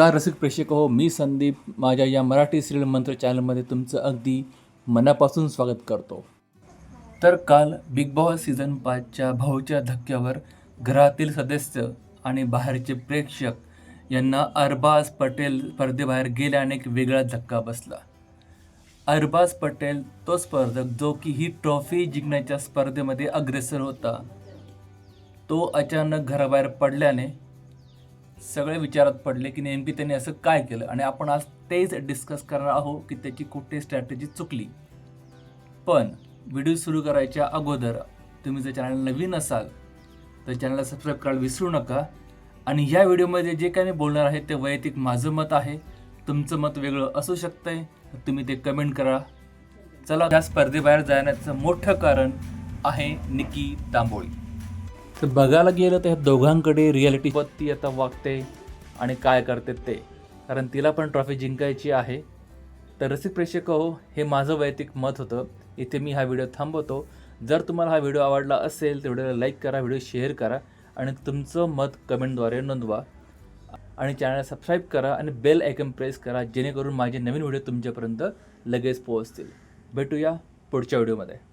नमस्कार रसिक प्रेक्षक हो मी संदीप माझ्या या मराठी सिरियल मंत्र चॅनलमध्ये तुमचं अगदी मनापासून स्वागत करतो. तर काल बिग बॉस सीझन पाचच्या भाऊच्या धक्क्यावर घरातील सदस्य आणि बाहेरचे प्रेक्षक यांना अरबाज पटेल स्पर्धेबाहेर गेल्याने एक वेगळा धक्का बसला. अरबाज पटेल तो स्पर्धक जो की ही ट्रॉफी जिंकण्याच्या स्पर्धेमध्ये अग्रेसर होता. तो अचानक घराबाहेर पडल्याने सगळे विचारात पडले की नेमकी त्यांनी असं काय केलं आणि आपण आज तेच डिस्कस करणार आहोत की त्याची कुठे स्ट्रॅटेजी चुकली. पण व्हिडिओ सुरू करायच्या अगोदर तुम्ही जर चॅनल नवीन असाल तर चॅनलला सबस्क्राईब करायला विसरू नका. आणि ह्या व्हिडिओमध्ये जे काही मी बोलणार आहे ते वैयक्तिक माझं मत आहे. तुमचं मत वेगळं असू शकतंय. तुम्ही ते कमेंट करा. चला त्या स्पर्धेबाहेर जाण्याचं मोठं कारण आहे निकी तांबोळी. तर बघायला गेलं तर ह्या दोघांकडे रिॲलिटी ती आता वागते आणि काय करते ते. कारण तिला पण ट्रॉफी जिंकायची आहे. तर रसिक प्रेक्षक हो हे माझं वैयक्तिक मत होतं. इथे मी हा व्हिडिओ थांबवतो. जर तुम्हाला हा व्हिडिओ आवडला असेल तर व्हिडिओला लाईक करा व्हिडिओ शेअर करा आणि तुमचं मत कमेंटद्वारे नोंदवा. आणि चॅनल सबस्क्राईब करा आणि बेल आयकन प्रेस करा जेणेकरून माझे नवीन व्हिडिओ तुमच्यापर्यंत लगेच पोहोचतील. भेटूया पुढच्या व्हिडिओमध्ये.